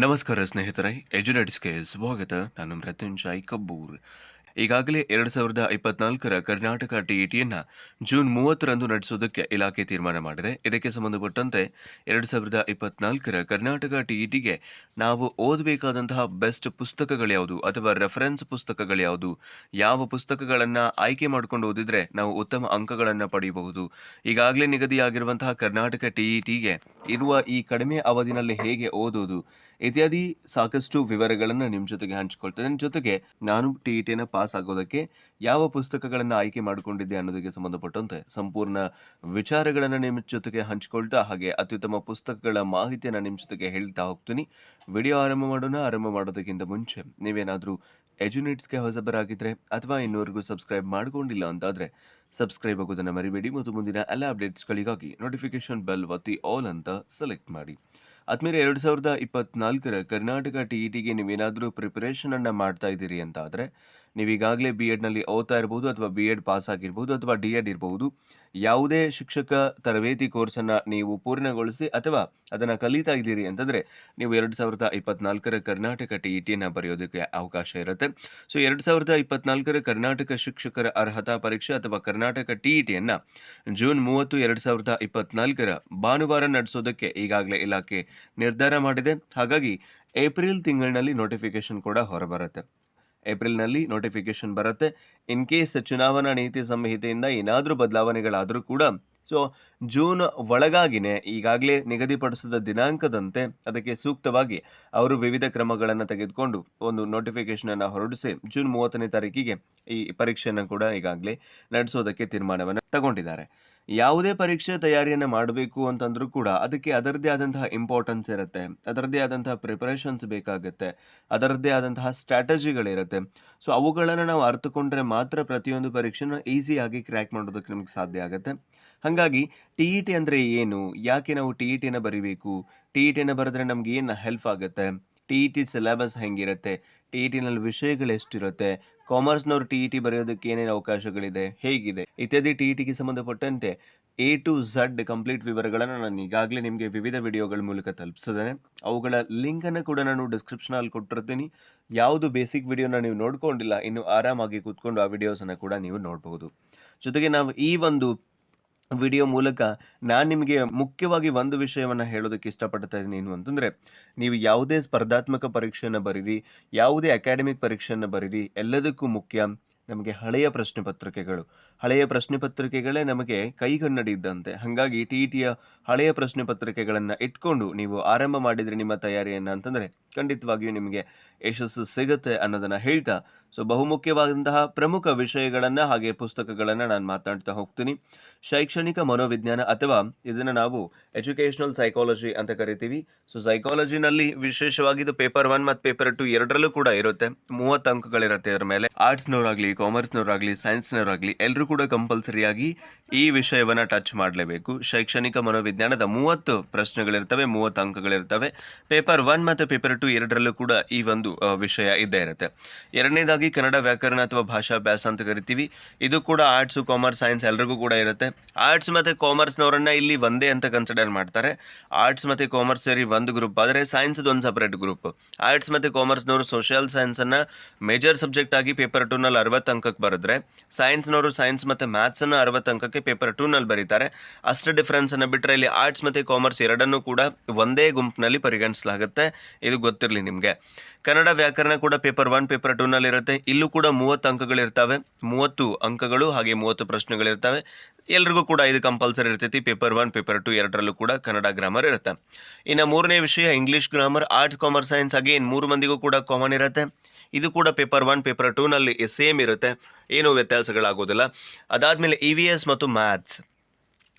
ನಮಸ್ಕಾರ ಸ್ನೇಹಿತರೆ ಎಜುನೆಟ್ಸ್ಗೆ ಸ್ವಾಗತ. ನಾನು ಮೃತ್ಯುಂಜಯ್ ಕಬ್ಬೂರ್. ಈಗಾಗಲೇ ಎರಡು ಸಾವಿರದ ಇಪ್ಪತ್ನಾಲ್ಕರ ಕರ್ನಾಟಕ ಟಿಇಟಿಯನ್ನು ಜೂನ್ ಮೂವತ್ತರಂದು ನಡೆಸುವುದಕ್ಕೆ ಇಲಾಖೆ ತೀರ್ಮಾನ ಮಾಡಿದೆ. ಇದಕ್ಕೆ ಸಂಬಂಧಪಟ್ಟಂತೆ ಎರಡು ಸಾವಿರದ ಇಪ್ಪತ್ನಾಲ್ಕರ ಕರ್ನಾಟಕ ಟಿಇಟಿಗೆ ನಾವು ಓದಬೇಕಾದಂತಹ ಬೆಸ್ಟ್ ಪುಸ್ತಕಗಳು ಯಾವುದು ಅಥವಾ ರೆಫರೆನ್ಸ್ ಪುಸ್ತಕಗಳು ಯಾವುದು, ಯಾವ ಪುಸ್ತಕಗಳನ್ನು ಆಯ್ಕೆ ಮಾಡಿಕೊಂಡು ಓದಿದರೆ ನಾವು ಉತ್ತಮ ಅಂಕಗಳನ್ನು ಪಡೆಯಬಹುದು ಈಗಾಗಲೇ ನಿಗದಿಯಾಗಿರುವಂತಹ ಕರ್ನಾಟಕ ಟಿಇಟಿಗೆ ಇರುವ ಈ ಕಡಿಮೆ ಅವಧಿನಲ್ಲಿ ಹೇಗೆ ಓದೋದು ಇತ್ಯಾದಿ ಸಾಕಷ್ಟು ವಿವರಗಳನ್ನು ನಿಮ್ಮ ಜೊತೆಗೆ ಹಂಚಿಕೊಳ್ತೇನೆ. ಜೊತೆಗೆ ನಾನು ಟಿ ಇ ಟಿನ ಪಾಸ್ ಆಗೋದಕ್ಕೆ ಯಾವ ಪುಸ್ತಕಗಳನ್ನು ಆಯ್ಕೆ ಮಾಡಿಕೊಂಡಿದ್ದೆ ಅನ್ನೋದಕ್ಕೆ ಸಂಬಂಧಪಟ್ಟಂತೆ ಸಂಪೂರ್ಣ ವಿಚಾರಗಳನ್ನು ನಿಮ್ಮ ಜೊತೆಗೆ ಹಂಚಿಕೊಳ್ತಾ ಹಾಗೆ ಅತ್ಯುತ್ತಮ ಪುಸ್ತಕಗಳ ಮಾಹಿತಿಯನ್ನು ನಿಮ್ಮ ಜೊತೆಗೆ ಹೇಳ್ತಾ ಹೋಗ್ತೀನಿ. ವಿಡಿಯೋ ಆರಂಭ ಮಾಡೋಣ. ಆರಂಭ ಮಾಡೋದಕ್ಕಿಂತ ಮುಂಚೆ ನೀವೇನಾದರೂ ಎಜುನೇಟ್ಸ್ಗೆ ಹೊಸಬರಾಗಿದ್ದರೆ ಅಥವಾ ಇನ್ನೂವರೆಗೂ ಸಬ್ಸ್ಕ್ರೈಬ್ ಮಾಡಿಕೊಂಡಿಲ್ಲ ಅಂತಾದರೆ ಸಬ್ಸ್ಕ್ರೈಬ್ ಆಗೋದನ್ನು ಮರಿಬೇಡಿ. ಮತ್ತು ಮುಂದಿನ ಎಲ್ಲ ಅಪ್ಡೇಟ್ಸ್ಗಳಿಗಾಗಿ ನೋಟಿಫಿಕೇಶನ್ ಬೆಲ್ ಒತ್ತಿ ಆಲ್ ಅಂತ ಸೆಲೆಕ್ಟ್ ಮಾಡಿ. ಆದ್ಮೇಲೆ ಎರಡು ಸಾವಿರದ ಇಪ್ಪತ್ನಾಲ್ಕರ ಕರ್ನಾಟಕ ಟಿ ಇ ಟಿಗೆ ನೀವೇನಾದರೂ ಪ್ರಿಪರೇಷನನ್ನು ಮಾಡ್ತಾ ಇದ್ದೀರಿ ಅಂತ ನೀವು ಈಗಾಗಲೇ ಬಿ ಎಡ್ನಲ್ಲಿ ಓದ್ತಾ ಇರ್ಬೋದು ಅಥವಾ ಬಿ ಎಡ್ ಪಾಸ್ ಆಗಿರ್ಬೋದು ಅಥವಾ ಡಿ ಎಡ್ ಇರಬಹುದು. ಯಾವುದೇ ಶಿಕ್ಷಕ ತರಬೇತಿ ಕೋರ್ಸನ್ನು ನೀವು ಪೂರ್ಣಗೊಳಿಸಿ ಅಥವಾ ಅದನ್ನು ಕಲಿತಾ ಇದ್ದೀರಿ ಅಂತಂದರೆ ನೀವು ಎರಡು ಸಾವಿರದ ಇಪ್ಪತ್ನಾಲ್ಕರ ಕರ್ನಾಟಕ ಟಿ ಇ ಟಿಯನ್ನು ಬರೆಯೋದಕ್ಕೆ ಅವಕಾಶ ಇರುತ್ತೆ. ಸೊ, ಎರಡು ಸಾವಿರದ ಇಪ್ಪತ್ನಾಲ್ಕರ ಕರ್ನಾಟಕ ಶಿಕ್ಷಕರ ಅರ್ಹತಾ ಪರೀಕ್ಷೆ ಅಥವಾ ಕರ್ನಾಟಕ ಟಿ ಇ ಜೂನ್ ಮೂವತ್ತು, ಎರಡು ಸಾವಿರದ ಇಪ್ಪತ್ನಾಲ್ಕರ ಭಾನುವಾರ ನಡೆಸೋದಕ್ಕೆ ಈಗಾಗಲೇ ಇಲಾಖೆ ನಿರ್ಧಾರ ಮಾಡಿದೆ. ಹಾಗಾಗಿ ಏಪ್ರಿಲ್ ತಿಂಗಳಿನಲ್ಲಿ ನೋಟಿಫಿಕೇಶನ್ ಕೂಡ ಹೊರಬರುತ್ತೆ. ಏಪ್ರಿಲ್ನಲ್ಲಿ ನೋಟಿಫಿಕೇಶನ್ ಬರುತ್ತೆ. ಇನ್ ಕೇಸ್ ಚುನಾವಣಾ ನೀತಿ ಸಂಹಿತೆಯಿಂದ ಏನಾದರೂ ಬದಲಾವಣೆಗಳಾದರೂ ಕೂಡ, ಸೊ, ಜೂನ್ ಒಳಗಾಗಿನೇ ಈಗಾಗಲೇ ನಿಗದಿಪಡಿಸಿದ ದಿನಾಂಕದಂತೆ ಅದಕ್ಕೆ ಸೂಕ್ತವಾಗಿ ಅವರು ವಿವಿಧ ಕ್ರಮಗಳನ್ನು ತೆಗೆದುಕೊಂಡು ಒಂದು ನೋಟಿಫಿಕೇಶನನ್ನು ಹೊರಡಿಸಿ ಜೂನ್ ಮೂವತ್ತನೇ ತಾರೀಕಿಗೆ ಈ ಪರೀಕ್ಷೆಯನ್ನು ಕೂಡ ಈಗಾಗಲೇ ನಡೆಸೋದಕ್ಕೆ ತೀರ್ಮಾನವನ್ನು ತಗೊಂಡಿದ್ದಾರೆ. ಯಾವುದೇ ಪರೀಕ್ಷೆ ತಯಾರಿಯನ್ನು ಮಾಡಬೇಕು ಅಂತಂದ್ರೂ ಕೂಡ ಅದಕ್ಕೆ ಅದರದ್ದೇ ಆದಂತಹ ಇಂಪಾರ್ಟೆನ್ಸ್ ಇರುತ್ತೆ. ಅದರದ್ದೇ ಆದಂತಹ ಪ್ರಿಪರೇಷನ್ಸ್ ಬೇಕಾಗುತ್ತೆ. ಅದರದ್ದೇ ಆದಂತಹ ಸ್ಟ್ರಾಟಜಿಗಳಿರುತ್ತೆ ಸೊ ಅವುಗಳನ್ನು ನಾವು ಅರ್ಥಕೊಂಡ್ರೆ ಮಾತ್ರ ಪ್ರತಿಯೊಂದು ಪರೀಕ್ಷೆನ ಈಸಿಯಾಗಿ ಕ್ರ್ಯಾಕ್ ಮಾಡೋದಕ್ಕೆ ನಮಗೆ ಸಾಧ್ಯ ಆಗುತ್ತೆ. ಹಾಗಾಗಿ ಟಿ ಇ ಟಿ ಅಂದರೆ ಏನು? ಯಾಕೆ ನಾವು ಟಿ ಇ ಟಿನ ಬರಿಬೇಕು? ಟಿ ಇ ಟಿನ ಬರೆದ್ರೆ ನಮ್ಗೆ ಏನು ಹೆಲ್ಪ್ ಆಗುತ್ತೆ? ಟಿ ಇ ಟಿ ಸಿಲೆಬಸ್ ಹೆಂಗಿರುತ್ತೆ? ಟಿ ಇ ಟಿನಲ್ಲಿ ವಿಷಯಗಳು ಎಷ್ಟಿರುತ್ತೆ? ಕಾಮರ್ಸ್ನವ್ರು ಟಿ ಇ ಟಿ ಬರೆಯೋದಕ್ಕೆ ಏನೇನು ಅವಕಾಶಗಳಿದೆ, ಹೇಗಿದೆ? ಇತ್ಯಾದಿ ಟಿ ಇ ಟಿಗೆ ಸಂಬಂಧಪಟ್ಟಂತೆ ಎ ಟು ಝಡ್ ಕಂಪ್ಲೀಟ್ ವಿವರಗಳನ್ನು ನಾನು ಈಗಾಗಲೇ ನಿಮಗೆ ವಿವಿಧ ವಿಡಿಯೋಗಳ ಮೂಲಕ ತಲುಪಿಸಿದ್ದೇನೆ. ಅವುಗಳ ಲಿಂಕನ್ನು ಕೂಡ ನಾನು ಡಿಸ್ಕ್ರಿಪ್ಷನಲ್ಲಿ ಕೊಟ್ಟಿರ್ತೀನಿ. ಯಾವುದು ಬೇಸಿಕ್ ವಿಡಿಯೋನ ನೀವು ನೋಡ್ಕೊಂಡಿಲ್ಲ, ಇನ್ನು ಆರಾಮಾಗಿ ಕೂತ್ಕೊಂಡು ಆ ವಿಡಿಯೋಸನ್ನು ಕೂಡ ನೀವು ನೋಡಬಹುದು. ಜೊತೆಗೆ ನಾವು ಈ ಒಂದು ವಿಡಿಯೋ ಮೂಲಕ ನಾನು ನಿಮಗೆ ಮುಖ್ಯವಾಗಿ ಒಂದು ವಿಷಯವನ್ನು ಹೇಳೋದಕ್ಕೆ ಇಷ್ಟಪಡ್ತಾ ಇದ್ದೀನಿ. ಏನು ಅಂತಂದರೆ, ನೀವು ಯಾವುದೇ ಸ್ಪರ್ಧಾತ್ಮಕ ಪರೀಕ್ಷೆಯನ್ನು ಬರೀರಿ, ಯಾವುದೇ ಅಕಾಡೆಮಿಕ್ ಪರೀಕ್ಷೆಯನ್ನು ಬರೀರಿ, ಎಲ್ಲದಕ್ಕೂ ಮುಖ್ಯ ನಮಗೆ ಹಳೆಯ ಪ್ರಶ್ನೆ ಪತ್ರಿಕೆಗಳು. ಹಳೆಯ ಪ್ರಶ್ನೆ ಪತ್ರಿಕೆಗಳೇ ನಮಗೆ ಕೈಗನ್ನಡಿ ಇದ್ದಂತೆ. ಹಾಗಾಗಿ ಟಿ ಟಿಯ ಹಳೆಯ ಪ್ರಶ್ನೆ ಪತ್ರಿಕೆಗಳನ್ನು ಇಟ್ಕೊಂಡು ನೀವು ಆರಂಭ ಮಾಡಿದರೆ ನಿಮ್ಮ ತಯಾರಿಯನ್ನು ಅಂತಂದರೆ ಖಂಡಿತವಾಗಿಯೂ ನಿಮಗೆ ಯಶಸ್ಸು ಸಿಗುತ್ತೆ ಅನ್ನೋದನ್ನು ಹೇಳ್ತಾ ಸೊ ಬಹುಮುಖ್ಯವಾದಂತಹ ಪ್ರಮುಖ ವಿಷಯಗಳನ್ನು ಹಾಗೆ ಪುಸ್ತಕಗಳನ್ನು ನಾನು ಮಾತನಾಡ್ತಾ ಹೋಗ್ತೀನಿ. ಶೈಕ್ಷಣಿಕ ಮನೋವಿಜ್ಞಾನ ಅಥವಾ ಇದನ್ನು ನಾವು ಎಜುಕೇಷನಲ್ ಸೈಕಾಲಜಿ ಅಂತ ಕರಿತೀವಿ. ಸೊ ಸೈಕಾಲಜಿನಲ್ಲಿ ವಿಶೇಷವಾಗಿ ಇದು ಪೇಪರ್ ಒನ್ ಮತ್ತು ಪೇಪರ್ ಟು ಎರಡರಲ್ಲೂ ಕೂಡ ಇರುತ್ತೆ. ಮೂವತ್ತು ಅಂಕಗಳಿರುತ್ತೆ ಇದರ ಮೇಲೆ. ಆರ್ಟ್ಸ್ನವರಾಗಲಿ, ಕಾಮರ್ಸ್ನವರಾಗಲಿ, ಸೈನ್ಸ್ನವರಾಗಲಿ ಎಲ್ಲರೂ ಕೂಡ ಕಂಪಲ್ಸರಿಯಾಗಿ ಈ ವಿಷಯವನ್ನು ಟಚ್ ಮಾಡಲೇಬೇಕು. ಶೈಕ್ಷಣಿಕ ಮನೋವಿಜ್ಞಾನದ ಮೂವತ್ತು ಪ್ರಶ್ನೆಗಳಿರ್ತವೆ, ಮೂವತ್ತು ಅಂಕಗಳಿರ್ತವೆ. ಪೇಪರ್ ಒನ್ ಮತ್ತು ಪೇಪರ್ ಟು ಎರಡರಲ್ಲೂ ಕೂಡ ಈ ಒಂದು ವಿಷಯ ಇದ್ದೇ ಇರುತ್ತೆ. ಎರಡನೇದಾಗಿ ಕನ್ನಡ ವ್ಯಾಕರಣ ಅಥವಾ ಭಾಷಾಭ್ಯಾಸ ಅಂತ ಕರಿತೀವಿ. ಇದು ಕೂಡ ಆರ್ಟ್ಸು ಕಾಮರ್ಸ್ ಸೈನ್ಸ್ ಎಲ್ರಿಗೂ ಕೂಡ ಇರುತ್ತೆ. ಆರ್ಟ್ಸ್ ಮತ್ತು ಕಾಮರ್ಸ್ನವರನ್ನ ಇಲ್ಲಿ ಒಂದೇ ಅಂತ ಕನ್ಸಿಡರ್ ಮಾಡ್ತಾರೆ. ಆರ್ಟ್ಸ್ ಮತ್ತು ಕಾಮರ್ಸ್ ಸೇರಿ ಒಂದು ಗ್ರೂಪ್ ಆದರೆ ಸೈನ್ಸ್ದು ಒಂದು ಸಪ್ರೇಟ್ ಗ್ರೂಪ್ ಆರ್ಟ್ಸ್ ಮತ್ತು ಕಾಮರ್ಸ್ನವರು ಸೋಷಿಯಲ್ ಸೈನ್ಸನ್ನು ಮೇಜರ್ ಸಬ್ಜೆಕ್ಟ್ ಆಗಿ ಪೇಪರ್ ಟೂನಲ್ಲಿ ಅರವತ್ತು ಅಂಕಕ್ಕೆ ಬರೆದ್ರೆ ಸೈನ್ಸ್ನವರು ಸೈನ್ಸ್ ಮತ್ತು ಮ್ಯಾಥ್ಸನ್ನು ಅರವತ್ತು ಅಂಕಕ್ಕೆ ಪೇಪರ್ ಟೂನಲ್ಲಿ ಬರೀತಾರೆ. ಅಷ್ಟು ಡಿಫ್ರೆನ್ಸನ್ನು ಬಿಟ್ಟರೆ ಇಲ್ಲಿ ಆರ್ಟ್ಸ್ ಮತ್ತು ಕಾಮರ್ಸ್ ಎರಡನ್ನೂ ಕೂಡ ಒಂದೇ ಗುಂಪಿನಲ್ಲಿ ಪರಿಗಣಿಸಲಾಗುತ್ತೆ. ಇದು ಗೊತ್ತಿರಲಿ ನಿಮಗೆ. ಕನ್ನಡ ವ್ಯಾಕರಣ ಕೂಡ ಪೇಪರ್ ಒನ್, ಪೇಪರ್ ಟೂನಲ್ಲಿ ಇರುತ್ತೆ ಇಲ್ಲೂ ಕೂಡ ಮೂವತ್ತು ಅಂಕಗಳಿರ್ತವೆ. ಮೂವತ್ತು ಅಂಕಗಳು ಹಾಗೆ ಮೂವತ್ತು ಪ್ರಶ್ನೆಗಳಿರ್ತವೆ. ಎಲ್ರಿಗೂ ಕೂಡ ಇದು ಕಂಪಲ್ಸರಿ ಇರ್ತೈತಿ. ಪೇಪರ್ ಒನ್, ಪೇಪರ್ ಟು ಎರಡರಲ್ಲೂ ಕೂಡ ಕನ್ನಡ ಗ್ರಾಮರ್ ಇರುತ್ತೆ. ಇನ್ನು ಮೂರನೇ ವಿಷಯ English grammar arts commerce science again ಮೂರು ಮಂದಿಗೂ ಕೂಡ ಕಾಮನ್ ಇರುತ್ತೆ. ಇದು ಕೂಡ ಪೇಪರ್ ಒನ್, ಪೇಪರ್ ಟೂನಲ್ಲಿ ಸೇಮ್ ಇರುತ್ತೆ. ಏನೂ ವ್ಯತ್ಯಾಸಗಳಾಗೋದಿಲ್ಲ. ಅದಾದಮೇಲೆ ಇ ವಿ ಎಸ್ ಮತ್ತು ಮ್ಯಾಥ್ಸ್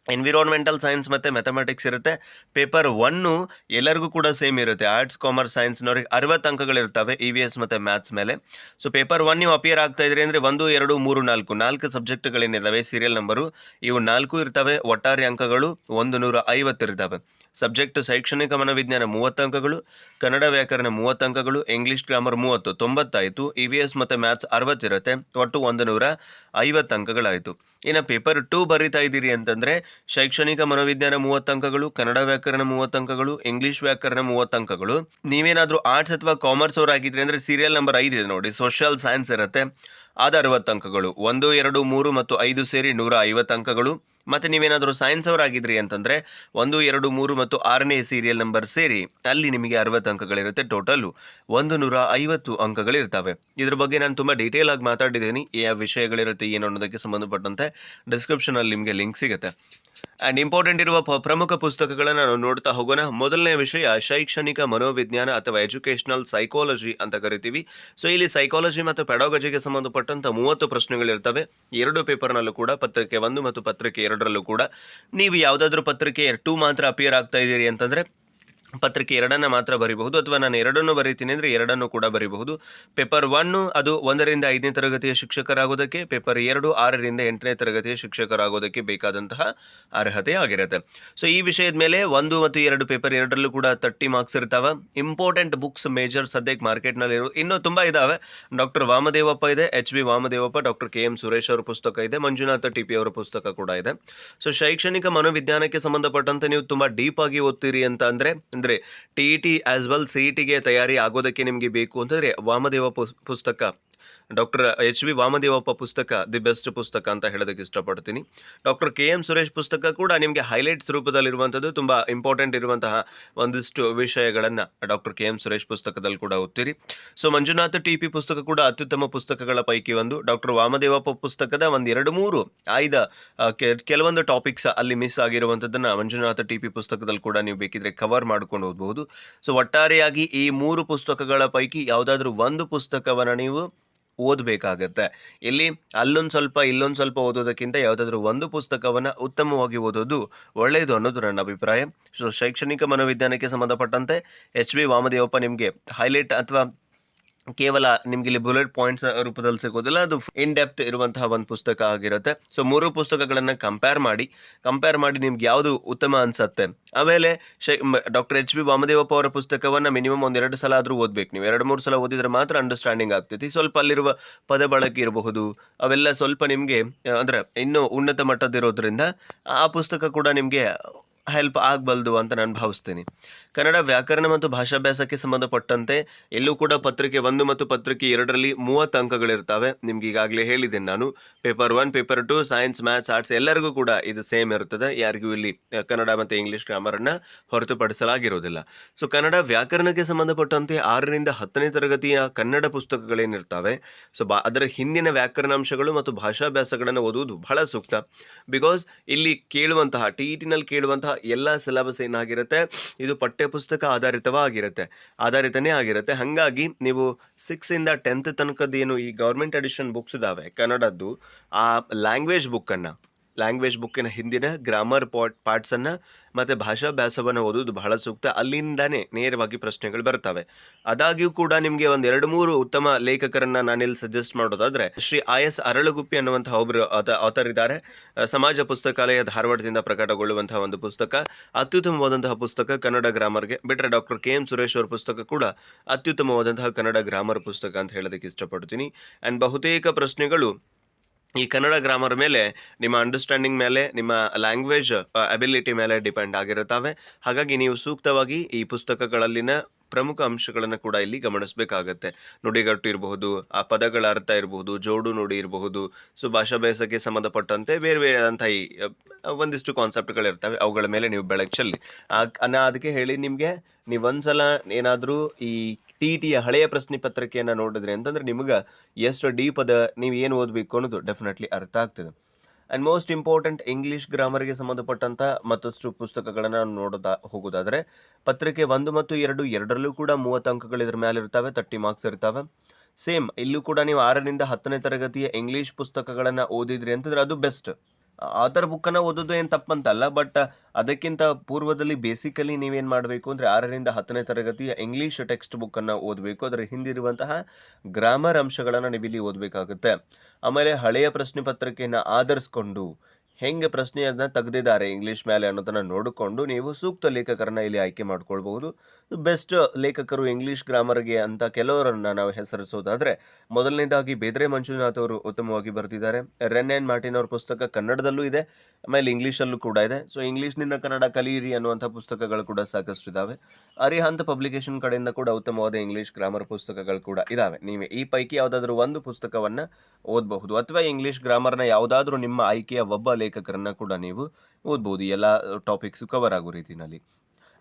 ಎನ್ವಿರಾನ್ಮೆಂಟಲ್ ಸೈನ್ಸ್ ಮತ್ತು ಮ್ಯಾಥಮೆಟಿಕ್ಸ್ ಇರುತ್ತೆ. ಪೇಪರ್ ಒನ್ನು ಎಲ್ಲರಿಗೂ ಕೂಡ ಸೇಮ್ ಇರುತ್ತೆ. ಆರ್ಟ್ಸ್ ಕಾಮರ್ಸ್ ಸೈನ್ಸ್ನವ್ರಿಗೆ ಅರವತ್ತು ಅಂಕಗಳಿರ್ತವೆ ಇ ವಿ ಎಸ್ ಮತ್ತು ಮ್ಯಾಥ್ಸ್ ಮೇಲೆ. ಸೊ ಪೇಪರ್ ಒನ್ ನೀವು ಅಪಿಯರ್ ಆಗ್ತಾ ಇದ್ರಿ ಅಂದರೆ ಒಂದು, ಎರಡು, ಮೂರು, ನಾಲ್ಕು. ನಾಲ್ಕು ಸಬ್ಜೆಕ್ಟ್ಗಳೇನಿದ್ದಾವೆ ಸೀರಿಯಲ್ ನಂಬರು ಇವು ನಾಲ್ಕು ಇರ್ತವೆ. ಒಟ್ಟಾರೆ ಅಂಕಗಳು ಒಂದು ನೂರ ಐವತ್ತು ಇರ್ತವೆ. ಸಬ್ಜೆಕ್ಟ್ ಶೈಕ್ಷಣಿಕ ಮನೋವಿಜ್ಞಾನ ಮೂವತ್ತು ಅಂಕಗಳು. ಕನ್ನಡ ವ್ಯಾಕರಣ ಮೂವತ್ತು ಅಂಕಗಳು. ಇಂಗ್ಲೀಷ್ ಗ್ರಾಮರ್ ಮೂವತ್ತು. ತೊಂಬತ್ತಾಯಿತು. ಇ ವಿ ಎಸ್ ಮತ್ತು ಮ್ಯಾಥ್ಸ್ ಅರವತ್ತಿರುತ್ತೆ ಒಟ್ಟು ಒಂದು ನೂರ ಐವತ್ತು ಅಂಕಗಳಾಯಿತು. ಇನ್ನು ಪೇಪರ್ ಟೂ ಬರಿತಾ ಇದ್ದೀರಿ ಅಂತಂದರೆ ಶೈಕ್ಷಣಿಕ ಮನೋವಿಜ್ಞಾನ ಮೂವತ್ತು ಅಂಕಗಳು ಕನ್ನಡ ವ್ಯಾಕರಣ ಮೂವತ್ತು ಅಂಕಗಳು ಇಂಗ್ಲಿಷ್ ವ್ಯಾಕರಣ ಮೂವತ್ತು ಅಂಕಗಳು ನೀವೇನಾದರೂ ಆರ್ಟ್ಸ್ ಅಥವಾ ಕಾಮರ್ಸ್ ಆಗಿದ್ರೆ ಅಂದರೆ ಸೀರಿಯಲ್ ನಂಬರ್ ಐದು ಇದೆ ನೋಡಿ ಸೋಷಿಯಲ್ ಸೈನ್ಸ್ ಇರುತ್ತೆ. ಅದು ಅರವತ್ತು ಅಂಕಗಳು ಒಂದು, ಎರಡು, ಮೂರು ಮತ್ತು ಐದು ಸೇರಿ ನೂರ ಐವತ್ತು ಅಂಕಗಳು ಮತ್ತು ನೀವೇನಾದರೂ ಸೈನ್ಸ್ ಅವರಾಗಿದ್ರಿ ಅಂತಂದರೆ ಒಂದು, ಎರಡು, ಮೂರು ಮತ್ತು ಆರನೇ ಸೀರಿಯಲ್ ನಂಬರ್ ಸೇರಿ ಅಲ್ಲಿ ನಿಮಗೆ ಅರವತ್ತು ಅಂಕಗಳಿರುತ್ತೆ ಟೋಟಲು ಒಂದು ನೂರ ಐವತ್ತು ಅಂಕಗಳಿರ್ತವೆ. ಇದ್ರ ಬಗ್ಗೆ ನಾನು ತುಂಬ ಡೀಟೇಲ್ ಆಗಿ ಮಾತಾಡಿದ್ದೀನಿ. ಯಾವ ವಿಷಯಗಳಿರುತ್ತೆ, ಏನು ಅನ್ನೋದಕ್ಕೆ ಸಂಬಂಧಪಟ್ಟಂತೆ ಡಿಸ್ಕ್ರಿಪ್ಷನಲ್ಲಿ ನಿಮಗೆ ಲಿಂಕ್ ಸಿಗುತ್ತೆ. ಆ್ಯಂಡ್ ಇಂಪಾರ್ಟೆಂಟ್ ಇರುವ ಪ್ರಮುಖ ಪುಸ್ತಕಗಳನ್ನು ನಾವು ನೋಡ್ತಾ ಹೋಗೋಣ. ಮೊದಲನೇ ವಿಷಯ, ಶೈಕ್ಷಣಿಕ ಮನೋವಿಜ್ಞಾನ ಅಥವಾ ಎಜುಕೇಷನಲ್ ಸೈಕಾಲಜಿ ಅಂತ ಕರಿತೀವಿ. ಸೊ ಇಲ್ಲಿ ಸೈಕಾಲಜಿ ಮತ್ತು ಪೆಡಾಗಜಿಗೆ ಸಂಬಂಧಪಟ್ಟಂತ ಮೂವತ್ತು ಪ್ರಶ್ನೆಗಳಿರ್ತವೆ. ಎರಡು ಪೇಪರ್ನಲ್ಲೂ ಕೂಡ ಪತ್ರಿಕೆ ಒಂದು ಮತ್ತು ಪತ್ರಿಕೆ ಎರಡರಲ್ಲೂ ಕೂಡ ನೀವು ಯಾವುದಾದ್ರೂ ಪತ್ರಿಕೆ ಟೂ ಮಾತ್ರ ಅಪಿಯರ್ ಆಗ್ತಾ ಇದ್ದೀರಿ ಅಂತಂದರೆ ಪತ್ರಿಕೆ ಎರಡನ್ನ ಮಾತ್ರ ಬರೀಬಹುದು ಅಥವಾ ನಾನು ಎರಡನ್ನು ಬರೀತೀನಿ ಅಂದರೆ ಎರಡನ್ನು ಕೂಡ ಬರೀಬಹುದು. ಪೇಪರ್ ಒನ್ನು ಅದು ಒಂದರಿಂದ ಐದನೇ ತರಗತಿಯ ಶಿಕ್ಷಕರಾಗೋದಕ್ಕೆ, ಪೇಪರ್ ಎರಡು ಆರರಿಂದ ಎಂಟನೇ ತರಗತಿಯ ಶಿಕ್ಷಕರಾಗೋದಕ್ಕೆ ಬೇಕಾದಂತಹ ಅರ್ಹತೆ ಆಗಿರುತ್ತೆ. ಸೊ ಈ ವಿಷಯದ ಮೇಲೆ ಒಂದು ಮತ್ತು ಎರಡು ಪೇಪರ್ ಎರಡರಲ್ಲೂ ಕೂಡ ತರ್ಟಿ ಮಾರ್ಕ್ಸ್ ಇರ್ತಾವೆ. ಇಂಪಾರ್ಟೆಂಟ್ ಬುಕ್ಸ್ ಮೇಜರ್ ಸದ್ಯಕ್ಕೆ ಮಾರ್ಕೆಟ್ನಲ್ಲಿ ಇರೋ ಇನ್ನೂ ತುಂಬ ಇದ್ದಾವೆ ಡಾಕ್ಟರ್ ವಾಮದೇವಪ್ಪ ಇದೆ H B Vamadevappa doctor K M Suresh ಅವರ ಪುಸ್ತಕ ಇದೆ, ಮಂಜುನಾಥ ಟಿ ಪಿ ಅವರ ಪುಸ್ತಕ ಕೂಡ ಇದೆ. ಸೊ ಶೈಕ್ಷಣಿಕ ಮನೋವಿಜ್ಞಾನಕ್ಕೆ ಸಂಬಂಧಪಟ್ಟಂತೆ ನೀವು ತುಂಬ ಡೀಪ್ ಆಗಿ ಓದ್ತೀರಿ ಅಂತ ಅಂದರೆ ಅಂದರೆ T E T as well C E ಟಿಗೆ ತಯಾರಿ ಆಗೋದಕ್ಕೆ ನಿಮಗೆ ಬೇಕು ಅಂತಂದರೆ ವಾಮದೇವ ಪುಸ್- ಪುಸ್ತಕ. ಡಾಕ್ಟರ್ ಎಚ್ ವಿ ವಾಮದೇವಪ್ಪ ಪುಸ್ತಕ, ದಿ ಬೆಸ್ಟ್ ಪುಸ್ತಕ ಅಂತ ಹೇಳೋದಕ್ಕೆ ಇಷ್ಟಪಡ್ತೀನಿ. ಡಾಕ್ಟರ್ ಕೆ ಎಂ ಸುರೇಶ್ ಪುಸ್ತಕ ಕೂಡ ನಿಮಗೆ ಹೈಲೈಟ್ಸ್ ರೂಪದಲ್ಲಿರುವಂಥದ್ದು, ತುಂಬ ಇಂಪಾರ್ಟೆಂಟ್ ಇರುವಂತಹ ಒಂದಿಷ್ಟು ವಿಷಯಗಳನ್ನು ಡಾಕ್ಟರ್ ಕೆ ಎಂ ಸುರೇಶ್ ಪುಸ್ತಕದಲ್ಲಿ ಕೂಡ ಓದ್ತೀರಿ. ಸೊ, ಮಂಜುನಾಥ ಟಿ ಪಿ ಪುಸ್ತಕ ಕೂಡ ಅತ್ಯುತ್ತಮ ಪುಸ್ತಕಗಳ ಪೈಕಿ ಒಂದು. ಡಾಕ್ಟರ್ ವಾಮದೇವಪ್ಪ ಪುಸ್ತಕದ ಒಂದು ಎರಡು ಮೂರು ಆಯ್ದ ಕೆಲವೊಂದು ಟಾಪಿಕ್ಸ್ ಅಲ್ಲಿ ಮಿಸ್ ಆಗಿರುವಂಥದ್ದನ್ನು ಮಂಜುನಾಥ ಟಿ ಪಿ ಪುಸ್ತಕದಲ್ಲಿ ಕೂಡ ನೀವು ಬೇಕಿದ್ರೆ ಕವರ್ ಮಾಡ್ಕೊಂಡು ಹೋಗ್ಬಹುದು ಸೊ, ಒಟ್ಟಾರೆಯಾಗಿ ಈ ಮೂರು ಪುಸ್ತಕಗಳ ಪೈಕಿ ಯಾವುದಾದ್ರೂ ಒಂದು ಪುಸ್ತಕವನ್ನು ನೀವು ಓದಬೇಕಾಗತ್ತೆ. ಇಲ್ಲಿ ಅಲ್ಲೊಂದು ಸ್ವಲ್ಪ, ಇಲ್ಲೊಂದು ಸ್ವಲ್ಪ ಓದೋದಕ್ಕಿಂತ ಯಾವುದಾದ್ರೂ ಒಂದು ಪುಸ್ತಕವನ್ನು ಉತ್ತಮವಾಗಿ ಓದೋದು ಒಳ್ಳೆಯದು ಅನ್ನೋದು ನನ್ನ ಅಭಿಪ್ರಾಯ. ಸೊ, ಶೈಕ್ಷಣಿಕ ಮನೋವಿಜ್ಞಾನಕ್ಕೆ ಸಂಬಂಧಪಟ್ಟಂತೆ ಎಚ್ ಬಿ ವಾಮದೇವಪ್ಪ ನಿಮಗೆ ಹೈಲೈಟ್ ಅಥವಾ ಕೇವಲ ನಿಮ್ಗೆ ಇಲ್ಲಿ ಬುಲೆಟ್ ಪಾಯಿಂಟ್ಸ್ ರೂಪದಲ್ಲಿ ಸಿಗೋದಿಲ್ಲ, ಅದು ಇನ್ ಡೆಪ್ತ್ ಇರುವಂತಹ ಒಂದು ಪುಸ್ತಕ ಆಗಿರುತ್ತೆ. ಸೊ ಮೂರು ಪುಸ್ತಕಗಳನ್ನು ಕಂಪೇರ್ ಮಾಡಿ ಕಂಪೇರ್ ಮಾಡಿ ನಿಮ್ಗೆ ಯಾವುದು ಉತ್ತಮ ಅನ್ಸತ್ತೆ? ಆಮೇಲೆ ಶೈ ಡಾಕ್ಟರ್ ಎಚ್ ಬಿ ವಾಮದೇವಪ್ಪ ಅವರ ಪುಸ್ತಕವನ್ನು ಮಿನಿಮಮ್ ಒಂದೆರಡು ಸಲ ಆದರೂ ಓದ್ಬೇಕು ನೀವು. ಎರಡು, ಮೂರು ಸಲ ಓದಿದ್ರೆ ಮಾತ್ರ ಅಂಡರ್ಸ್ಟ್ಯಾಂಡಿಂಗ್ ಆಗ್ತೈತಿ. ಸ್ವಲ್ಪ ಅಲ್ಲಿರುವ ಪದ ಬಳಕೆ ಇರಬಹುದು. ಅವೆಲ್ಲ ಸ್ವಲ್ಪ ನಿಮಗೆ, ಅಂದರೆ ಇನ್ನೂ ಉನ್ನತ ಮಟ್ಟದಿರೋದ್ರಿಂದ ಆ ಪುಸ್ತಕ ಕೂಡ ನಿಮಗೆ ಹೆಲ್ಪ್ ಆಗಬಲ್ದು ಅಂತ ನಾನು ಭಾವಿಸ್ತೀನಿ. ಕನ್ನಡ ವ್ಯಾಕರಣ ಮತ್ತು ಭಾಷಾಭ್ಯಾಸಕ್ಕೆ ಸಂಬಂಧಪಟ್ಟಂತೆ ಎಲ್ಲೂ ಕೂಡ ಪತ್ರಿಕೆ ಒಂದು ಮತ್ತು ಪತ್ರಿಕೆ ಎರಡರಲ್ಲಿ ಮೂವತ್ತು ಅಂಕಗಳಿರ್ತವೆ. ನಿಮ್ಗೆ ಈಗಾಗಲೇ ಹೇಳಿದ್ದೇನೆ ನಾನು. Paper one, paper two, science, maths, arts ಎಲ್ಲರಿಗೂ ಕೂಡ ಇದು ಸೇಮ್ ಇರುತ್ತದೆ ಯಾರಿಗೂ ಇಲ್ಲಿ ಕನ್ನಡ ಮತ್ತು ಇಂಗ್ಲೀಷ್ ಗ್ರಾಮರನ್ನು ಹೊರತುಪಡಿಸಲಾಗಿರೋದಿಲ್ಲ. ಸೊ, ಕನ್ನಡ ವ್ಯಾಕರಣಕ್ಕೆ ಸಂಬಂಧಪಟ್ಟಂತೆ ಆರರಿಂದ ಹತ್ತನೇ ತರಗತಿಯ ಕನ್ನಡ ಪುಸ್ತಕಗಳೇನಿರ್ತವೆ, ಸೊ, ಬಾ, ಅದರ ಹಿಂದಿನ ವ್ಯಾಕರಣಾಂಶಗಳು ಮತ್ತು ಭಾಷಾಭ್ಯಾಸಗಳನ್ನು ಓದುವುದು ಬಹಳ ಸೂಕ್ತ. ಬಿಕಾಸ್ ಇಲ್ಲಿ ಕೇಳುವಂತಹ, ಟಿ ಇ ಟಿನಲ್ಲಿ ಕೇಳುವಂತಹ ಎಲ್ಲ ಸಿಲೆಬಸ್ ಏನಾಗಿರುತ್ತೆ, ಇದು ಪಠ್ಯಪುಸ್ತಕ ಆಧಾರಿತವಾಗಿರುತ್ತೆ. ಆಧಾರಿತನೇ ಆಗಿರುತ್ತೆ. ಹಾಗಾಗಿ ನೀವು ಸಿಕ್ಸ್ ಇಂದ ಟೆಂತ್ ತನಕದ ಏನು ಈ ಗೌರ್ಮೆಂಟ್ ಎಡಿಷನ್ ಬುಕ್ಸ್ ಇದಾವೆ ಕನ್ನಡದ್ದು, ಆ ಲ್ಯಾಂಗ್ವೇಜ್ ಬುಕ್ಕನ್ನು ಲ್ಯಾಂಗ್ವೇಜ್ ಬುಕ್ಕಿನ ಹಿಂದಿನ ಗ್ರಾಮರ್ ಪಾಟ್ ಪಾರ್ಟ್ಸನ್ನು ಮತ್ತು ಭಾಷಾಭ್ಯಾಸವನ್ನು ಓದೋದು ಬಹಳ ಸೂಕ್ತ. ಅಲ್ಲಿಂದನೇ ನೇರವಾಗಿ ಪ್ರಶ್ನೆಗಳು ಬರ್ತವೆ ಆದಾಗ್ಯೂ ಕೂಡ ನಿಮಗೆ ಒಂದು ಎರಡು ಮೂರು ಉತ್ತಮ ಲೇಖಕರನ್ನು ನಾನಿಲ್ಲಿ ಸಜೆಸ್ಟ್ ಮಾಡೋದಾದರೆ, ಶ್ರೀ ಐ ಎಸ್ ಅರಳುಗುಪ್ಪಿ ಅನ್ನುವಂತಹ ಒಬ್ಬರು ಆಥರ್ ಇದ್ದಾರೆ. ಸಮಾಜ ಪುಸ್ತಕಾಲಯ ಧಾರವಾಡದಿಂದ ಪ್ರಕಟಗೊಳ್ಳುವಂತಹ ಒಂದು ಪುಸ್ತಕ, ಅತ್ಯುತ್ತಮವಾದಂತಹ ಪುಸ್ತಕ ಕನ್ನಡ ಗ್ರಾಮರ್ಗೆ ಬಿಟ್ಟರೆ ಡಾಕ್ಟರ್ ಕೆ ಎಂ ಸುರೇಶ್ ಅವರ ಪುಸ್ತಕ ಕೂಡ ಅತ್ಯುತ್ತಮವಾದಂತಹ ಕನ್ನಡ ಗ್ರಾಮರ್ ಪುಸ್ತಕ ಅಂತ ಹೇಳೋದಕ್ಕೆ ಇಷ್ಟಪಡ್ತೀನಿ. ಆ್ಯಂಡ್ ಬಹುತೇಕ ಪ್ರಶ್ನೆಗಳು ಈ ಕನ್ನಡ ಗ್ರಾಮರ್ ಮೇಲೆ ನಿಮ್ಮ ಅಂಡರ್ಸ್ಟ್ಯಾಂಡಿಂಗ್ ಮೇಲೆ, ನಿಮ್ಮ ಲ್ಯಾಂಗ್ವೇಜ್ ಅಬಿಲಿಟಿ ಮೇಲೆ ಡಿಪೆಂಡ್ ಆಗಿರುತ್ತವೆ. ಹಾಗಾಗಿ ನೀವು ಸೂಕ್ತವಾಗಿ ಈ ಪುಸ್ತಕಗಳಲ್ಲಿನ ಪ್ರಮುಖ ಅಂಶಗಳನ್ನು ಕೂಡ ಇಲ್ಲಿ ಗಮನಿಸಬೇಕಾಗತ್ತೆ. ನುಡಿಗಟ್ಟು ಇರಬಹುದು, ಆ ಪದಗಳ ಅರ್ಥ ಇರಬಹುದು, ಜೋಡು ನುಡಿ ಇರಬಹುದು ಸೊ ಭಾಷಾಭ್ಯಾಸಕ್ಕೆ ಸಂಬಂಧಪಟ್ಟಂತೆ ಬೇರೆ ಬೇರೆ ಅಂತ ಈ ಒಂದಿಷ್ಟು ಕಾನ್ಸೆಪ್ಟ್ಗಳಿರ್ತವೆ ಅವುಗಳ ಮೇಲೆ ನೀವು ಬೆಳಕು ಚೆಲ್ಲಿ. ಅದಕ್ಕೆ ಹೇಳಿ ನಿಮಗೆ, ನೀವು ಒಂದ್ಸಲ ಏನಾದರೂ ಈ ಟಿ ಟಿಯ ಹಳೆಯ ಪ್ರಶ್ನೆ ಪತ್ರಿಕೆಯನ್ನು ನೋಡಿದ್ರೆ ಅಂತಂದ್ರೆ ನಿಮಗೆ ಎಷ್ಟು ಡೀಪ್ ಅದ, ನೀವು ಏನು ಓದಬೇಕು ಅನ್ನೋದು ಡೆಫಿನೆಟ್ಲಿ ಅರ್ಥ ಆಗ್ತದೆ. ಆ್ಯಂಡ್ ಮೋಸ್ಟ್ ಇಂಪಾರ್ಟೆಂಟ್ ಇಂಗ್ಲೀಷ್ ಗ್ರಾಮರ್ಗೆ ಸಂಬಂಧಪಟ್ಟಂಥ ಮತ್ತಷ್ಟು ಪುಸ್ತಕಗಳನ್ನು ನೋಡೋದಾ, ಹೋಗೋದಾದರೆ ಪತ್ರಿಕೆ ಒಂದು ಮತ್ತು ಎರಡು, ಎರಡರಲ್ಲೂ ಕೂಡ ಮೂವತ್ತು ಅಂಕಗಳು ಇದ್ರ ಮೇಲೆ ಇರ್ತವೆ ತರ್ಟಿ ಮಾರ್ಕ್ಸ್ ಇರ್ತವೆ. ಸೇಮ್ ಇಲ್ಲೂ ಕೂಡ ನೀವು ಆರರಿಂದ ಹತ್ತನೇ ತರಗತಿಯ ಇಂಗ್ಲೀಷ್ ಪುಸ್ತಕಗಳನ್ನು ಓದಿದ್ರಿ ಅಂತಂದ್ರೆ ಅದು ಬೆಸ್ಟ್ ಆಥರ್ ಬುಕ್ಕನ್ನು ಓದೋದು ಏನು ತಪ್ಪಂತಲ್ಲ ಬಟ್ ಅದಕ್ಕಿಂತ ಪೂರ್ವದಲ್ಲಿ ಬೇಸಿಕಲಿ ನೀವೇನು ಮಾಡಬೇಕು ಅಂದರೆ ಆರರಿಂದ ಹತ್ತನೇ ತರಗತಿಯ ಇಂಗ್ಲೀಷ್ ಟೆಕ್ಸ್ಟ್ ಬುಕ್ಕನ್ನು ಓದಬೇಕು. ಅದರ ಹಿಂದಿರುವಂತಹ ಗ್ರಾಮರ್ ಅಂಶಗಳನ್ನು ನೀವು ಇಲ್ಲಿ ಓದಬೇಕಾಗುತ್ತೆ. ಆಮೇಲೆ ಹಳೆಯ ಪ್ರಶ್ನೆ ಪತ್ರಿಕೆಯನ್ನು ಆಧರಿಸ್ಕೊಂಡು ಹೆಂಗೆ ಪ್ರಶ್ನೆಯನ್ನ ತೆಗೆದಿದ್ದಾರೆ ಇಂಗ್ಲೀಷ್ ಮೇಲೆ ಅನ್ನೋದನ್ನ ನೋಡಿಕೊಂಡು ನೀವು ಸೂಕ್ತ ಲೇಖಕರನ್ನ ಇಲ್ಲಿ ಆಯ್ಕೆ ಮಾಡ್ಕೊಳ್ಬಹುದು. ಬೆಸ್ಟ್ ಲೇಖಕರು ಇಂಗ್ಲಿಷ್ ಗ್ರಾಮರ್ಗೆ ಅಂತ ಕೆಲವರನ್ನ ನಾವು ಹೆಸರಿಸೋದಾದ್ರೆ, ಮೊದಲನೇದಾಗಿ ಬೇದ್ರೆ ಮಂಜುನಾಥ್ ಅವರು ಉತ್ತಮವಾಗಿ ಬರೆದಿದ್ದಾರೆ. ರೆನ್ ಆ್ಯಂಡ್ ಮಾರ್ಟಿನ್ ಅವ್ರ ಪುಸ್ತಕ ಕನ್ನಡದಲ್ಲೂ ಇದೆ, ಆಮೇಲೆ ಇಂಗ್ಲೀಷಲ್ಲೂ ಕೂಡ ಇದೆ. ಸೊ ಇಂಗ್ಲೀಷ್ನಿಂದ ಕನ್ನಡ ಕಲಿಯಿರಿ ಅನ್ನುವಂಥ ಪುಸ್ತಕಗಳು ಕೂಡ ಸಾಕಷ್ಟು ಇದಾವೆ. ಅರಿಹಂತ ಪಬ್ಲಿಕೇಶನ್ ಕಡೆಯಿಂದ ಕೂಡ ಉತ್ತಮವಾದ ಇಂಗ್ಲಿಷ್ ಗ್ರಾಮರ್ ಪುಸ್ತಕಗಳು ಕೂಡ ಇದಾವೆ. ನೀವು ಈ ಪೈಕಿ ಯಾವುದಾದ್ರೂ ಒಂದು ಪುಸ್ತಕವನ್ನು ಓದಬಹುದು. ಅಥವಾ ಇಂಗ್ಲೀಷ್ ಗ್ರಾಮರ್ನ ಯಾವುದಾದ್ರೂ ನಿಮ್ಮ ಆಯ್ಕೆಯ ಒಬ್ಬ ಲೇಖಕರನ್ನ ಕೂಡ ನೀವು ಓದ್ಬೋದು. ಎಲ್ಲ ಟಾಪಿಕ್ಸ್ ಕವರ್ ಆಗೋ ರೀತಿಯಲ್ಲಿ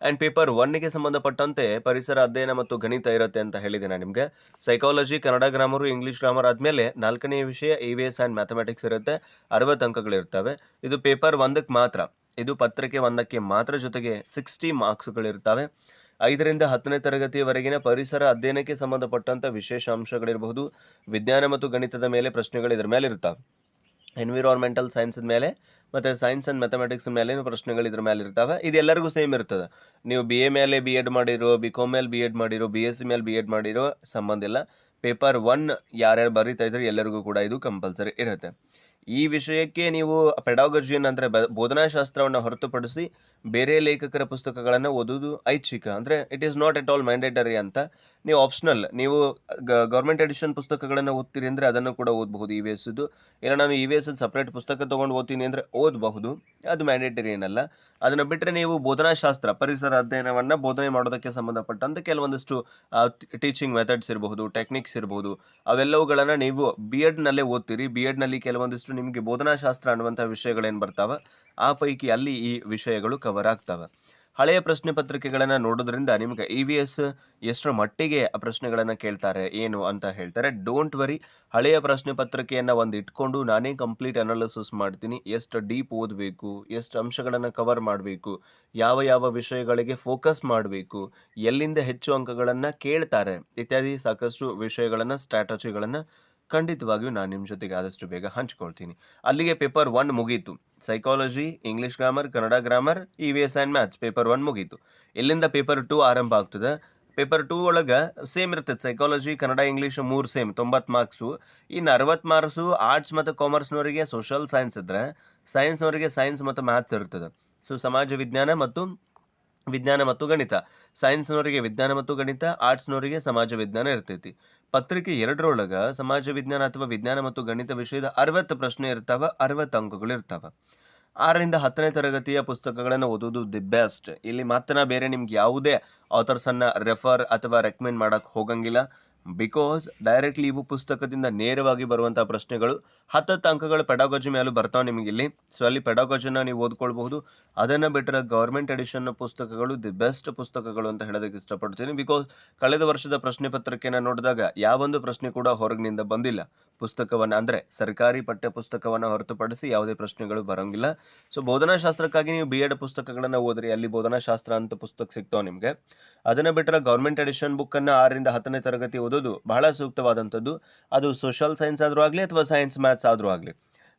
ಆ್ಯಂಡ್ ಪೇಪರ್ ಒನ್ಗೆ ಸಂಬಂಧಪಟ್ಟಂತೆ ಪರಿಸರ ಅಧ್ಯಯನ ಮತ್ತು ಗಣಿತ ಇರುತ್ತೆ ಅಂತ ಹೇಳಿದೆ ನಾನು ನಿಮಗೆ. Psychology Kannada grammar English grammar ಆದಮೇಲೆ ನಾಲ್ಕನೇ ವಿಷಯ E V S and mathematics ಇರುತ್ತೆ. ಅರವತ್ತು ಅಂಕಗಳಿರ್ತವೆ ಇದು ಪೇಪರ್ ಒಂದಕ್ಕೆ ಮಾತ್ರ. ಇದು ಪತ್ರಿಕೆ ಒಂದಕ್ಕೆ ಮಾತ್ರ ಜೊತೆಗೆ ಸಿಕ್ಸ್ಟಿ ಮಾರ್ಕ್ಸ್ಗಳಿರ್ತವೆ ಐದರಿಂದ ಹತ್ತನೇ ತರಗತಿಯವರೆಗಿನ ಪರಿಸರ ಅಧ್ಯಯನಕ್ಕೆ ಸಂಬಂಧಪಟ್ಟಂಥ ವಿಶೇಷ ಅಂಶಗಳಿರಬಹುದು. ವಿಜ್ಞಾನ ಮತ್ತು ಗಣಿತದ ಮೇಲೆ ಪ್ರಶ್ನೆಗಳು ಇದರ ಮೇಲೆ ಇರ್ತವೆ. ಎನ್ವಿರಾನ್ಮೆಂಟಲ್ ಸೈನ್ಸ್ ಮೇಲೆ ಮತ್ತು ಸೈನ್ಸ್ ಆ್ಯಂಡ್ ಮ್ಯಾಥಮೆಟಿಕ್ಸ್ ಮೇಲೇನು ಪ್ರಶ್ನೆಗಳು ಇದ್ರ ಮೇಲೆ ಇರ್ತವೆ. ಇದೆಲ್ಲರಿಗೂ ಸೇಮ್ ಇರ್ತದೆ. ನೀವು ಬಿ ಎ ಮೇಲೆ ಬಿ ಎಡ್ ಮಾಡಿರೋ ಬಿ ಕಾಮ್ ಮೇಲೆ ಬಿ ಎಡ್ ಮಾಡಿರೋ ಬಿ ಎಸ್ ಸಿ ಮೇಲೆ ಬಿ ಎಡ್ ಮಾಡಿರೋ ಸಂಬಂಧ ಇಲ್ಲ. ಪೇಪರ್ ಒನ್ ಯಾರ್ಯಾರು ಬರೀತಾ ಇದ್ರೆ ಎಲ್ಲರಿಗೂ ಕೂಡ ಇದು ಕಂಪಲ್ಸರಿ ಇರುತ್ತೆ. ಈ ವಿಷಯಕ್ಕೆ ನೀವು ಪೆಡಾಗಜಿಯನ್ ಅಂದರೆ ಬೋಧನಾಶಾಸ್ತ್ರವನ್ನು ಹೊರತುಪಡಿಸಿ ಬೇರೆ ಲೇಖಕರ ಪುಸ್ತಕಗಳನ್ನು ಓದೋದು ಐಚ್ಛಿಕ. ಅಂದರೆ it is not at all mandatory ಅಂತ. ನೀವು ಆಪ್ಷನಲ್ ನೀವು ಗೌರ್ಮೆಂಟ್ ಎಡಿಷನ್ ಪುಸ್ತಕಗಳನ್ನು ಓದ್ತೀರಿ ಅಂದರೆ ಅದನ್ನು ಕೂಡ ಓದಬಹುದು. ಇ ವಿ ಎಸ್ದು ಇಲ್ಲ, ನಾನು ಇ ವಿ ಎಸ್ ಸಪ್ರೇಟ್ ಪುಸ್ತಕ ತೊಗೊಂಡು ಓದ್ತೀನಿ ಅಂದರೆ ಓದಬಹುದು. ಅದು ಮ್ಯಾಂಡೇಟರಿ ಏನಲ್ಲ. ಅದನ್ನು ಬಿಟ್ಟರೆ ನೀವು ಬೋಧನಾಶಾಸ್ತ್ರ, ಪರಿಸರ ಅಧ್ಯಯನವನ್ನು ಬೋಧನೆ ಮಾಡೋದಕ್ಕೆ ಸಂಬಂಧಪಟ್ಟಂತೆ ಕೆಲವೊಂದಿಷ್ಟು ಟೀಚಿಂಗ್ ಮೆಥಡ್ಸ್ ಇರಬಹುದು ಟೆಕ್ನಿಕ್ಸ್ ಇರಬಹುದು. ಅವೆಲ್ಲವುಗಳನ್ನು ನೀವು ಬಿ ಎಡ್ನಲ್ಲೇ ಓದ್ತೀರಿ. ಬಿ ಎಡ್ನಲ್ಲಿ ಕೆಲವೊಂದಿಷ್ಟು ನಿಮಗೆ ಬೋಧನಾಶಾಸ್ತ್ರ ಅನ್ನುವಂಥ ವಿಷಯಗಳೇನು ಬರ್ತಾವೆ? ಆ ಪೈಕಿ ಅಲ್ಲಿ ಈ ವಿಷಯಗಳು ಕವರ್ ಆಗ್ತವೆ. ಹಳೆಯ ಪ್ರಶ್ನೆ ಪತ್ರಿಕೆಗಳನ್ನು ನೋಡೋದ್ರಿಂದ ನಿಮಗೆ ಇ ವಿ ಎಸ್ ಎಷ್ಟರ ಮಟ್ಟಿಗೆ ಆ ಪ್ರಶ್ನೆಗಳನ್ನು ಕೇಳ್ತಾರೆ, ಏನು ಅಂತ ಹೇಳ್ತಾರೆ. ಡೋಂಟ್ ವರಿ ಹಳೆಯ ಪ್ರಶ್ನೆ ಪತ್ರಿಕೆಯನ್ನು ಒಂದು ಇಟ್ಕೊಂಡು ನಾನೇ ಕಂಪ್ಲೀಟ್ ಅನಾಲಿಸಿಸ್ ಮಾಡ್ತೀನಿ. ಎಷ್ಟು ಡೀಪ್ ಓದಬೇಕು, ಎಷ್ಟು ಅಂಶಗಳನ್ನು ಕವರ್ ಮಾಡಬೇಕು, ಯಾವ ಯಾವ ವಿಷಯಗಳಿಗೆ ಫೋಕಸ್ ಮಾಡಬೇಕು, ಎಲ್ಲಿಂದ ಹೆಚ್ಚು ಅಂಕಗಳನ್ನು ಕೇಳ್ತಾರೆ, ಇತ್ಯಾದಿ ಸಾಕಷ್ಟು ವಿಷಯಗಳನ್ನು ಸ್ಟ್ರಾಟಜಿಗಳನ್ನು ಖಂಡಿತವಾಗಿಯೂ ನಾನು ನಿಮ್ಮ ಜೊತೆಗೆ ಆದಷ್ಟು ಬೇಗ ಹಂಚ್ಕೊಳ್ತೀನಿ. ಅಲ್ಲಿಗೆ ಪೇಪರ್ ಒನ್ ಮುಗೀತು. Psychology English grammar Kannada grammar E V S and maths paper one ಮುಗೀತು. ಇಲ್ಲಿಂದ ಪೇಪರ್ ಟು ಆರಂಭ ಆಗ್ತದೆ. ಪೇಪರ್ ಟೂ ಒಳಗೆ ಸೇಮ್ ಇರ್ತದೆ. ಸೈಕಾಲಜಿ ಕನ್ನಡ ಇಂಗ್ಲೀಷ್ ಮೂರು ಸೇಮ್ ತೊಂಬತ್ತು ಮಾರ್ಕ್ಸು ಇನ್ನು ಅರವತ್ತು ಮಾರ್ಕ್ಸು ಆರ್ಟ್ಸ್ ಮತ್ತು ಕಾಮರ್ಸ್ನವರಿಗೆ ಸೋಷಲ್ ಸೈನ್ಸ್ ಇದ್ದರೆ ಸೈನ್ಸ್ನವರಿಗೆ ಸೈನ್ಸ್ ಮತ್ತು ಮ್ಯಾಥ್ಸ್ ಇರ್ತದೆ. ಸೊ ಸಮಾಜ ವಿಜ್ಞಾನ ಮತ್ತು ವಿಜ್ಞಾನ ಮತ್ತು ಗಣಿತ. ಸೈನ್ಸ್ನವರಿಗೆ ವಿಜ್ಞಾನ ಮತ್ತು ಗಣಿತ, ಆರ್ಟ್ಸ್ನವರಿಗೆ ಸಮಾಜ ವಿಜ್ಞಾನ ಇರ್ತೈತಿ. ಪತ್ರಿಕೆ ಎರಡರೊಳಗೆ ಸಮಾಜ ವಿಜ್ಞಾನ ಅಥವಾ ವಿಜ್ಞಾನ ಮತ್ತು ಗಣಿತ ವಿಷಯದ ಅರವತ್ತು ಪ್ರಶ್ನೆ ಇರ್ತಾವೆ, ಅರವತ್ತು ಅಂಕಗಳು ಇರ್ತಾವೆ. ಆರರಿಂದ ಹತ್ತನೇ ತರಗತಿಯ ಪುಸ್ತಕಗಳನ್ನು ಓದೋದು ದಿ ಬೆಸ್ಟ್. ಇಲ್ಲಿ ಮಾತ್ರ ಬೇರೆ ನಿಮ್ಗೆ ಯಾವುದೇ ಆಥರ್ಸನ್ನು ರೆಫರ್ ಅಥವಾ ರೆಕಮೆಂಡ್ ಮಾಡೋಕ್ಕೆ ಹೋಗಂಗಿಲ್ಲ. ಬಿಕಾಸ್ ಡೈರೆಕ್ಟ್ಲಿ ಇವು ಪುಸ್ತಕದಿಂದ ನೇರವಾಗಿ ಬರುವಂಥ ಪ್ರಶ್ನೆಗಳು, ಹತ್ತತ್ತು ಅಂಕಗಳು ಪೆಡಾಗಜಿ ಮೇಲೂ ಬರ್ತಾವೆ ನಿಮಗೆ ಇಲ್ಲಿ. ಸೊ ಅಲ್ಲಿ ಪೆಡಾಗಜಿನ ನೀವು ಓದ್ಕೊಳ್ಬಹುದು. ಅದನ್ನು ಬಿಟ್ಟರೆ ಗೌರ್ಮೆಂಟ್ ಎಡಿಷನ್ ಪುಸ್ತಕಗಳು ದಿ ಬೆಸ್ಟ್ ಪುಸ್ತಕಗಳು ಅಂತ ಹೇಳೋದಕ್ಕೆ ಇಷ್ಟಪಡ್ತೀನಿ. ಬಿಕಾಸ್ ಕಳೆದ ವರ್ಷದ ಪ್ರಶ್ನೆ ಪತ್ರಿಕೆನ ನೋಡಿದಾಗ ಯಾವೊಂದು ಪ್ರಶ್ನೆ ಕೂಡ ಹೊರಗಿನಿಂದ ಬಂದಿಲ್ಲ. ಪುಸ್ತಕವನ್ನು ಅಂದರೆ ಸರ್ಕಾರಿ ಪಠ್ಯ ಪುಸ್ತಕವನ್ನು ಹೊರತುಪಡಿಸಿ ಯಾವುದೇ ಪ್ರಶ್ನೆಗಳು ಬರೋಂಗಿಲ್ಲ. ಸೊ ಬೋಧನಾಶಾಸ್ತ್ರಕ್ಕಾಗಿ ನೀವು ಬಿ ಎಡ್ ಪುಸ್ತಕಗಳನ್ನು ಓದ್ರಿ. ಅಲ್ಲಿ ಬೋಧನಾಶಾಸ್ತ್ರ ಅಂತ ಪುಸ್ತಕ ಸಿಗ್ತಾವೆ ನಿಮಗೆ. ಅದನ್ನು ಬಿಟ್ಟರೆ ಗೌರ್ಮೆಂಟ್ ಎಡಿಷನ್ ಬುಕ್ಕನ್ನು ಆರರಿಂದ ಹತ್ತನೇ ತರಗತಿ ಬಹಳ ಸೂಕ್ತವಾದಂಥದ್ದು. ಅದು ಸೋಷಲ್ ಸೈನ್ಸ್ ಆದರೂ ಆಗಲಿ ಅಥವಾ ಸೈನ್ಸ್ ಮ್ಯಾಥ್ಸ್ ಆದರೂ ಆಗಲಿ.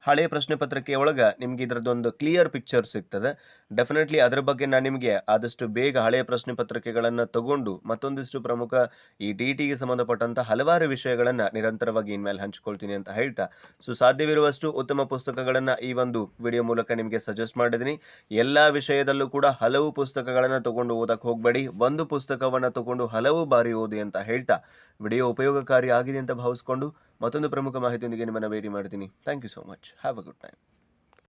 ಹಳೆಯ ಪ್ರಶ್ನೆ ಪತ್ರಿಕೆ ಒಳಗೆ ನಿಮ್ಗೆ ಇದರದ್ದೊಂದು ಕ್ಲಿಯರ್ ಪಿಕ್ಚರ್ ಸಿಗ್ತದೆ. ಡೆಫಿನೆಟ್ಲಿ ಅದರ ಬಗ್ಗೆ ನಾನು ನಿಮಗೆ ಆದಷ್ಟು ಬೇಗ ಹಳೆಯ ಪ್ರಶ್ನೆ ಪತ್ರಿಕೆಗಳನ್ನು ತಗೊಂಡು ಮತ್ತೊಂದಿಷ್ಟು ಪ್ರಮುಖ ಈ ಡಿ ಟಿಗೆ ಸಂಬಂಧಪಟ್ಟಂಥ ಹಲವಾರು ವಿಷಯಗಳನ್ನು ನಿರಂತರವಾಗಿ ಇನ್ಮೇಲೆ ಹಂಚ್ಕೊಳ್ತೀನಿ ಅಂತ ಹೇಳ್ತಾ. ಸೊ ಸಾಧ್ಯವಿರುವಷ್ಟು ಉತ್ತಮ ಪುಸ್ತಕಗಳನ್ನು ಈ ಒಂದು ವಿಡಿಯೋ ಮೂಲಕ ನಿಮಗೆ ಸಜೆಸ್ಟ್ ಮಾಡಿದ್ದೀನಿ ಎಲ್ಲ ವಿಷಯದಲ್ಲೂ ಕೂಡ ಹಲವು ಪುಸ್ತಕಗಳನ್ನು ತಗೊಂಡು ಓದಕ್ಕೆ ಹೋಗಬೇಡಿ. ಒಂದು ಪುಸ್ತಕವನ್ನು ತಗೊಂಡು ಹಲವು ಬಾರಿ ಓದಿ ಅಂತ ಹೇಳ್ತಾ. ವಿಡಿಯೋ ಉಪಯೋಗಕಾರಿ ಆಗಿದೆ ಅಂತ ಭಾವಿಸ್ಕೊಂಡು ಮತ್ತೊಂದು ಪ್ರಮುಖ ಮಾಹಿತಿಯೊಂದಿಗೆ ನಿಮ್ಮನ್ನು ಭೇಟಿ ಮಾಡ್ತೀನಿ. Thank you so much have a good time